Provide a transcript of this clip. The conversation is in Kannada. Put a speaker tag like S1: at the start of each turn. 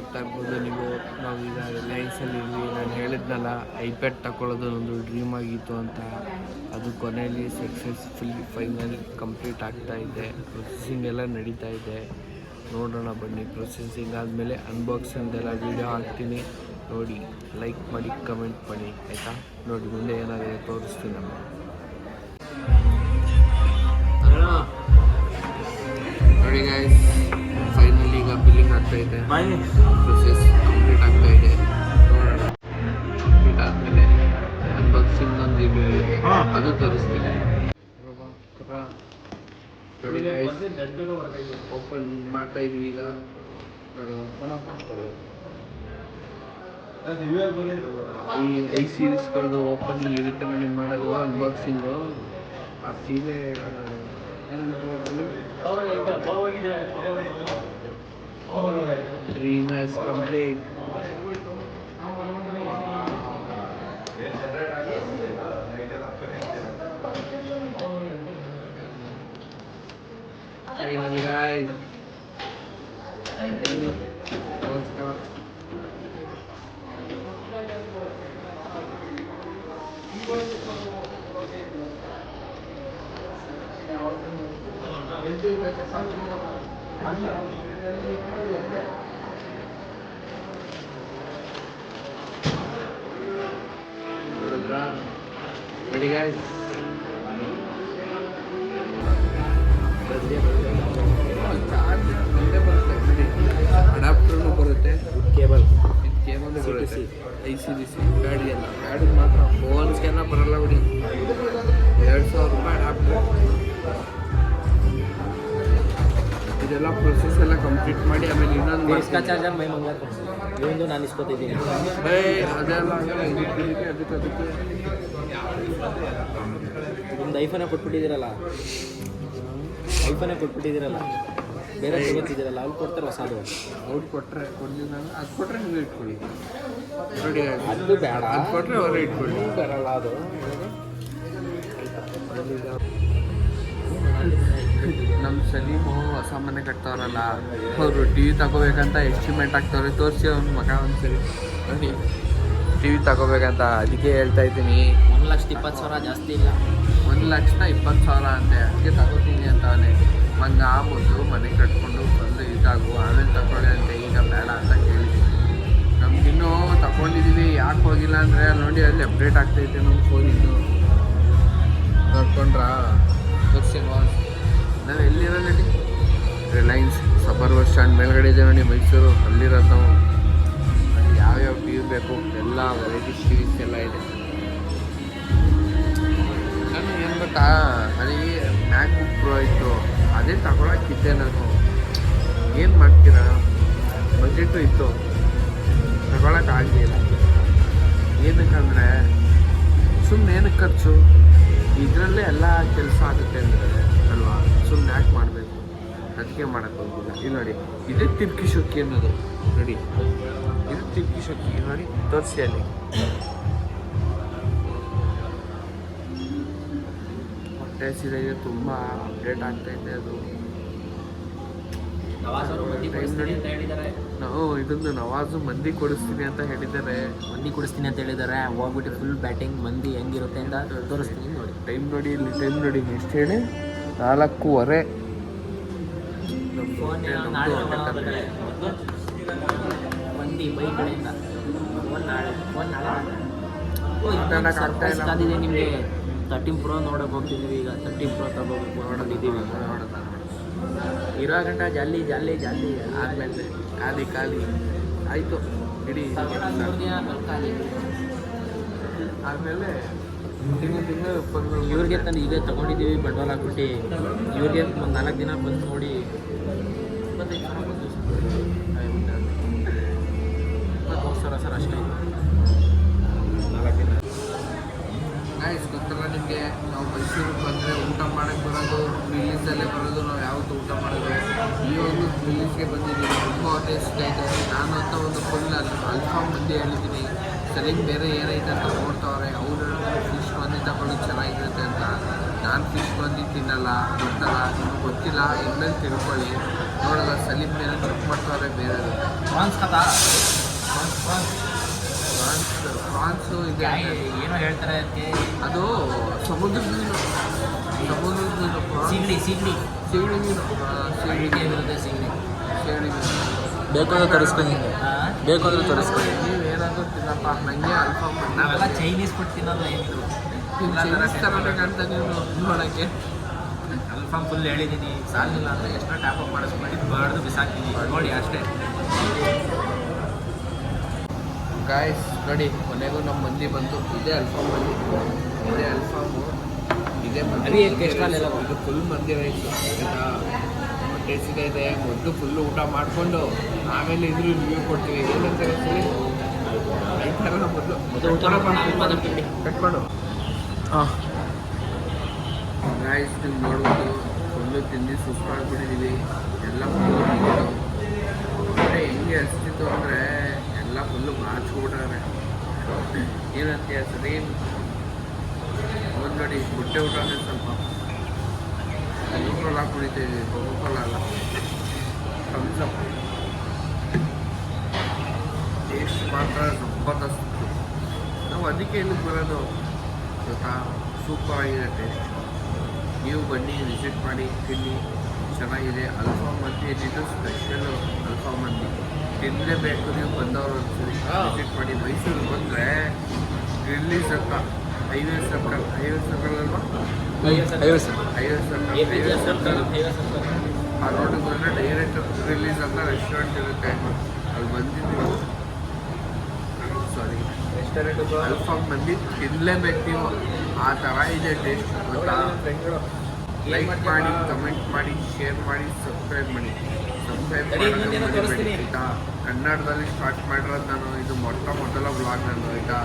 S1: ನೋಡ್ತಾ ಇರ್ಬೋದು, ನೀವು ಈಗ ರಿಲಯನ್ಸಲ್ಲಿ ಇರಲಿ ನಾನು ಹೇಳಿದ್ನಲ್ಲ ಐಪ್ಯಾಡ್ ತಗೊಳ್ಳೋದು ಒಂದು ಡ್ರೀಮ್ ಆಗಿತ್ತು ಅಂತ. ಅದು ಕೊನೆಯಲ್ಲಿ ಸಕ್ಸಸ್ಫುಲ್ ಫೈನಲ್ ಕಂಪ್ಲೀಟ್ ಆಗ್ತಾ ಇದೆ. ಪ್ರೊಸೆಸಿಂಗ್ ಎಲ್ಲ ನಡೀತಾ ಇದೆ. ನೋಡೋಣ ಬನ್ನಿ ಪ್ರೊಸೆಸಿಂಗ್ ಆದಮೇಲೆ ಅನ್ಬಾಕ್ಸಿಂಗ್ದೆಲ್ಲ ವೀಡಿಯೋ ಹಾಕ್ತೀನಿ. ನೋಡಿ ಲೈಕ್ ಮಾಡಿ ಕಮೆಂಟ್ ಮಾಡಿ, ಆಯಿತಾ? ನೋಡಿ, ಮುಂದೆ ಏನಾಗಿದೆ ತೋರಿಸ್ತೀನಿ ನಾನು. ಆಗ್ತಾ ಇದೆ ಪ್ರೊಸೆಸ್ ಕಂಪ್ಲೀಟ್ ಆಗ್ತಾ ಇದೆ. ನೋಡೋಣ. ಕಂಪ್ಲೀಟ್ ಆದಮೇಲೆ ಅನ್ಬಾಕ್ಸಿಂಗ್ ಒಂದು ಇದು ಇದೆ. ಅದು ತೋರಿಸ್ತೀನಿ. ಓಪನ್ ಮಾಡ್ತಾ ಇದೀವಿ ಈಗ. ಈ ಐ ಸೀರೀಸ್ಗಳದ್ದು ಓಪನಿಂಗ್ ಇರುತ್ತೆ ನೋಡಿ ಮಾಡೋದು ಅನ್ಬಾಕ್ಸಿಂಗು ಆ ಸೀರೆ Dream has complete. Anyone guys? Thank you. Ready, guys? ಅಡಾಪ್ಟರ್ನು ಬರುತ್ತೆ.
S2: ಕೇಬಲ್
S1: ಕೇಬಲ್ ಬರುತ್ತೆ. ಐ ಸಿ ಬಿ ಸಿ ಗಾಡಿ ಮಾತ್ರ. ಫೋನ್ಸ್ಗೆಲ್ಲ ಬರಲ್ಲ ಬಿಡಿ. ಎರಡು ಸಾವಿರ ರೂಪಾಯಿ ಅಡಾಪ್ಟರ್ ಇದೆಲ್ಲ ಪ್ರೊಸೆಸ್ ಎಲ್ಲ ಕಂಪ್ಲೀಟ್ ಮಾಡಿ ಆಮೇಲೆ ಇನ್ನೊಂದು
S2: ಭ್ರಷ್ಟಾಚಾರ ಮೈ ಮಂಗ ಇವೊಂದು ನಾನು ಇಸ್ಕೊತಿದ್ದೀನಿ.
S1: ಬೈ ಅದೆಲ್ಲ ಅದಕ್ಕೆ ಅದಕ್ಕೆ.
S2: ನಿಮ್ದು ಐಫೋನೇ ಕೊಟ್ಬಿಟ್ಟಿದ್ದೀರಲ್ಲ? ಐಫೋನೇ ಕೊಟ್ಬಿಟ್ಟಿದ್ದೀರಲ್ಲ? ಬೇರೆ ತಗೋತಿದ್ದೀರಲ್ಲ ಅವ್ರು ಕೊಡ್ತಾರೆ ಹೊಸದು.
S1: ಅವ್ರು ಕೊಟ್ಟರೆ ಕೊಡಲಿಲ್ಲ ಅದು ಕೊಟ್ಟರೆ ನೀವು ಇಟ್ಕೊಳ್ಳಿ. ನೋಡಿ
S2: ಅದು ಬೇಡ.
S1: ಅದು ಕೊಟ್ಟರೆ ಅವರು ಇಟ್ಕೊಳ್ಳಿ.
S2: ಬರಲ್ಲ ಅದು.
S1: ನಮ್ಮ ಸಲೀಮು ಹೊಸ ಮನೆ ಕಟ್ತಾವ್ರಲ್ಲ ಅವರು ಟಿ ವಿ ತಗೋಬೇಕಂತ ಎಸ್ಟಿಮೇಟ್ ಆಗ್ತಾವ್ರೆ ತೋರಿಸಿ ಅವ್ನ ಮಗ ಒಂದ್ಸರಿ. ನೋಡಿ ಟಿ ವಿ ತಗೋಬೇಕಂತ ಅದಕ್ಕೆ ಹೇಳ್ತಾ ಇದ್ದೀನಿ.
S2: ಒಂದು ಲಕ್ಷದ ಇಪ್ಪತ್ತು ಸಾವಿರ ಜಾಸ್ತಿ ಇಲ್ಲ.
S1: ಒಂದು ಲಕ್ಷದ ಇಪ್ಪತ್ತು ಸಾವಿರ ಅಂತೆ ಅದಕ್ಕೆ ತಗೋತೀನಿ ಅಂತವನೆ. ಮಂಗ ಆಗ್ಬೋದು ಮನೆ ಕಟ್ಕೊಂಡು ಬಂದು ಇದಾಗು ಆಮೇಲೆ ತಗೊಳ್ಳಿ ಅಂತ ಈಗ ಬೇಡ ಅಂತ ಕೇಳಿದ್ದೀನಿ ನಮ್ಗಿನ್ನೂ ತಗೊಂಡಿದ್ದೀವಿ ಯಾಕೆ ಹೋಗಿಲ್ಲ ಅಂದರೆ ಅಲ್ಲಿ ನೋಡಿ ಅಲ್ಲಿ ಅಪ್ಡೇಟ್ ಆಗ್ತೈತೆ ನಮ್ಮ ಫೋನಿಂದು ನೋಡ್ಕೊಂಡ್ರಾ? ನಾವು ರಿಲಯನ್ಸ್ ಸಬರ್ ಬಸ್ ಸ್ಟ್ಯಾಂಡ್ ಮೇಲ್ಗಡೆ ಇದೆ ನೋಡಿ ಮೈಸೂರು. ಅಲ್ಲಿರೋದು ನಾವು. ಯಾವ್ಯಾವ ಟಿ ವಿ ಬೇಕು, ಎಲ್ಲ ವೆರೈಟಿ ವಿಸ್ ಎಲ್ಲ ಇದೆ. ನಾನು ಏನು ಗೊತ್ತಾ? ನನಗೆ ಮ್ಯಾಕ್ ಬುಕ್ ಪ್ರೋ ಇತ್ತು. ಅದೇ ತಗೊಳಕ್ಕಿದ್ದೆ ನಾನು. ಏನು ಮಾಡ್ತೀರಾ? ಬಜೆಟು ಇತ್ತು. ತಗೊಳಕ್ಕಾಗಲಿಲ್ಲ ಏನಕ್ಕಂದರೆ ಸುಮ್ಮನೆ ಏನಕ್ಕೆ ಖರ್ಚು? ಇದರಲ್ಲೇ ಎಲ್ಲ ಕೆಲಸ ಆಗುತ್ತೆ ಅಂದರೆ ಅಲ್ವಾ? ಸುಮ್ಮನೆ ಯಾಕೆ ಮಾಡಬೇಕು? ಅದಕ್ಕೆ ಮಾಡೋಕ್ಕೆ ಹೋಗಿಲ್ಲ ಇಲ್ಲಿ ನೋಡಿ ಇದು ತಿರ್ಕಿ ಶೊಕ್ಕಿ ಅನ್ನೋದು. ನೋಡಿ ಇದು ತಿರ್ಕಿ ಶೊಕ್ಕಿ. ನೋಡಿ ತೋರಿಸಿ ಅಲ್ಲಿ. ಹೊಟ್ಟೆ ಹಸಿದಾಗೆ ತುಂಬ ಅಪ್ಡೇಟ್ ಆಗ್ತೈತೆ ಅದು. ನಾವು ಇದೊಂದು ನವಾಜು ಮಂದಿ ಕೊಡಿಸ್ತೀನಿ ಅಂತ ಹೇಳಿದ್ದಾರೆ.
S2: ಮಂದಿ ಕೊಡಿಸ್ತೀನಿ ಅಂತ ಹೇಳಿದ್ದಾರೆ. ಹೋಗ್ಬಿಟ್ಟು ಫುಲ್ ಬ್ಯಾಟಿಂಗ್ ಮಂದಿ ಹೆಂಗಿರುತ್ತೆ ಅಂತ ತೋರಿಸ್ತೀನಿ.
S1: ಟೈಮ್ ನೋಡಿ ಇಲ್ಲಿ ಟೈಮ್ ನೋಡಿ ಎಷ್ಟು ಹೇಳಿ. ನಾಲ್ಕೂವರೆ.
S2: ನಿಮಗೆ ತರ್ಟೀನ್ ಪ್ರೋ ನೋಡೋಕೆ ಹೋಗ್ತಿದ್ದೀವಿ ಈಗ. ತರ್ಟೀನ್ ಪ್ರೋ ತಗೋಬೇಕು ನೋಡೋದಿದ್ದೀವಿ ಇರೋ ಗಂಟ ಜಾಲಿ ಜಲ್ಲಿ ಜಲ್ಲಿ.
S1: ಆದ್ಮೇಲೆ ಖಾಲಿ ಖಾಲಿ. ಆಯಿತು. ಇಡೀ ಆದಮೇಲೆ ತಿಂಗಳು ತಿಂಗಳು
S2: ಇವ್ರಿಗೆ ತಂದು ಈಗ ತಗೊಂಡಿದ್ದೀವಿ ಬಂಡವಾಳ ಹಾಕ್ಬಿಟ್ಟು ಇವ್ರಿಗೆ ಒಂದು ನಾಲ್ಕು ದಿನ ಬಂದು ನೋಡಿ ಇಪ್ಪತ್ತೈದು ಸಾವಿರ ಬಂದು ಇಪ್ಪತ್ತ್ಮೂರು ಸಾವಿರ ಸರ್ ಅಷ್ಟೇ ನಾಲ್ಕು ದಿನ
S1: ಗಾಯ್ಸ್ ಗೊತ್ತಲ್ಲ ನಿಮಗೆ ನಾವು ಮೈಸೂರಿಗೆ ಬಂದರೆ ಊಟ ಮಾಡೋಕ್ಕೆ ಬರೋದು ಮಿಲ್ಲಿಸಲ್ಲೇ ಬರೋದು ನಾವು ಯಾವತ್ತೂ ಊಟ ಮಾಡೋದು ಈ ಒಂದು ಮಿಲ್ಲಿಸ್ಗೆ ಬಂದಿದ್ದೀವಿ. ತುಂಬ ಹೊಟ್ಟೆ ಇದೆ. ನಾನು ಅಂತ ಒಂದು ಫುಲ್ ಅಲ್ಫಾಮ್ ಮಂದಿ ಹೇಳಿದ್ದೀನಿ. ಸಲಿಂಗ್ ಬೇರೆ ಏನೈತೆ ಅಂತ ನೋಡ್ತಾವ್ರೆ ಅವರು ಫಿಶ್ ಮಂದಿ ತಗೊಳ್ಳೋದು ಚೆನ್ನಾಗಿರುತ್ತೆ ಅಂತ. ನಾನು ಫಿಶ್ ಮಂದಿ ತಿನ್ನಲ್ಲ ಗೊತ್ತಲ್ಲ ನಿಮ್ಗೆ ಗೊತ್ತಿಲ್ಲ ಇನ್ಮೇಲೆ ತಿಳ್ಕೊಳ್ಳಿ. ನೋಡಲ್ಲ ಸಲೀಮ್ ಮೇಲೆ ಚೆಕ್ ಮಾಡ್ತಾವ್ರೆ ಬೇರೆ
S2: ಪ್ರಾನ್ಸ್ ಕಥಾ?
S1: ಪ್ರಾನ್ಸ್ ಪ್ರಾನ್ಸು ಇದೆ.
S2: ಏನೋ ಹೇಳ್ತಾರೆ ಅದಕ್ಕೆ.
S1: ಅದು ಸಮುದ್ರ ಮೀನು. ಸಮುದ್ರದ ಮೀನು
S2: ಸಿಗಡಿ ಸಿಗಡಿ.
S1: ಸಿಗಡಿ ಮೀನು. ಆ, ಸಿಗಡಿ
S2: ಸಿಗಡಿ ಇರುತ್ತೆ ಸಿಗಡಿ.
S1: ಸಿಗಡಿ ಮೀನು.
S3: ಬೇಕಾದ್ರೆ ತರಿಸ್ಕೊಂಡು ಬೇಕು ತರಿಸ್ಕೊಂಡು
S1: ತಿನ್ನಪ್ಪ ನನಗೆ ಅಲ್ಪ
S2: ನಾವೆಲ್ಲ ಚೈನೀಸ್ ಫುಡ್ ತಿನ್ನೋದು. ಏನಿದ್ರು
S1: ನೋಡೋಕ್ಕೆ.
S2: ಅಲ್ಫಾಮ್ ಫುಲ್ ಹೇಳಿದ್ದೀನಿ ಸಾಲಿಲ್ಲ ಅಂದರೆ ಎಷ್ಟೋ ಟ್ಯಾಪ್ ಅಪ್ ಮಾಡಿಸ್ಕೊಂಡು ಬರ್ದು ಬಿಸಾಕ್ತೀನಿ. ನೋಡಿ ಅಷ್ಟೇ.
S1: ಗಾಯ್ಸ್ ನೋಡಿ ಕೊನೆಗೂ ನಮ್ಮ ಮಂದಿ ಬಂತು ಇದೇ ಅಲ್ಫಾಮ್ ಮಂದಿ. ಇದೇ ಅಲ್ಫಾಮು ಇದೇ ಮಂದಿ. ಇದು ಫುಲ್ ಮಂದಿ ರೈಸ್ ಆಯ್ತಾ? ಇದೆ ಮೊದಲು ಫುಲ್ಲು ಊಟ ಮಾಡಿಕೊಂಡು ಆಮೇಲೆ ಇದ್ರೂ ರಿವ್ಯೂ ಕೊಡ್ತೀವಿ. ಏನಂತ ಹೇಳ್ತೀವಿ ಕಟ್ ಮಾಡು
S3: ಹಾಂ
S1: ಗಾಯ್ಸ್ ನೀವು ನೋಡ್ಬೋದು ಫುಲ್ಲು ತಿಂದು ಸುಸ್ತಾಗ್ಬಿಟ್ಟಿದ್ದೀವಿ ಎಲ್ಲ ಫುಲ್ಲು ಹೆಂಗೆ ಹಸ್ತಿತ್ತು ಅಂದರೆ ಎಲ್ಲ ಫುಲ್ಲು ಮಾಚ್ಕೊಬಿಟ್ಟಾರೆ ಏನಂತೀಯ ಸರಿ ಒಂದು ನೋಡಿ ಹೊಟ್ಟೆ ಊಟನೇ ಸ್ವಲ್ಪ ಕೊಕೊಕೋಲ ಕುಡಿತಾ ಇದ್ದೀವಿ ಕೊಕೊಕೋಲ ಮಾತ್ರ ಜಬರ್ದಸ್ತ್ ನಾವು ಅದಕ್ಕೆ ಇಲ್ಲಿಗೆ ಬರೋದು ಗೊತ್ತಾ ಸೂಪರ್ ಆಗಿದೆ ಟೇಸ್ಟ್ ನೀವು ಬನ್ನಿ ವಿಸಿಟ್ ಮಾಡಿ ತಿನ್ನಿ ಚೆನ್ನಾಗಿದೆ ಅಲ್ಫಾ ಮಂದಿ ಇದ್ದಿದ್ದು ಸ್ಪೆಷಲು ಅಲ್ಫಾ ಮಂದಿ ತಿನ್ನಲೇಬೇಕು ನೀವು ಬಂದವರು ಒಂದ್ಸರಿ ವಿಸಿಟ್ ಮಾಡಿ ಮೈಸೂರಿಗೆ ಬಂದರೆ ರಿಲೀಸ್ ಸರ್ಕ ಹೈವೇ ಸರ್ಕಲ್ ಹೈವೇ ಸರ್ಕಲ್ ಅಲ್ವಾ ಹೈವೇ ಸರ್ಕಲ್ ಹೈವೇ ಸರ್ಕಲ್ ಆ ರೋಡಿಗೆ ಬಂದರೆ ಡೈರೆಕ್ಟ್ ರಿಲೀಸ್ ಅಂತ ರೆಸ್ಟೋರೆಂಟ್ ಇರುತ್ತೆ ಅಲ್ಲಿ ಬಂದಿದ್ದೀವಿ ಅಲ್ಫಾಮ್ ಮಂದಿ ತಿನ್ನಲೇಬೇಕು ನೀವು ಆ ಥರ ಇದೆ ಟೇಸ್ಟ್ ಗೊತ್ತಾ? ಲೈಕ್ ಮಾಡಿ ಕಮೆಂಟ್ ಮಾಡಿ ಶೇರ್ ಮಾಡಿ ಸಬ್ಸ್ಕ್ರೈಬ್ ಮಾಡಿ. ಸಬ್ಸ್ಕ್ರೈಬ್
S2: ಮಾಡೋದು.
S1: ಆಯ್ತಾ? ಕನ್ನಡದಲ್ಲಿ ಸ್ಟಾರ್ಟ್ ಮಾಡಿರೋದು ನಾನು ಇದು ಮೊಟ್ಟ ಮೊದಲ ಬ್ಲಾಗ್ ನಾನು ಆಯ್ತಾ?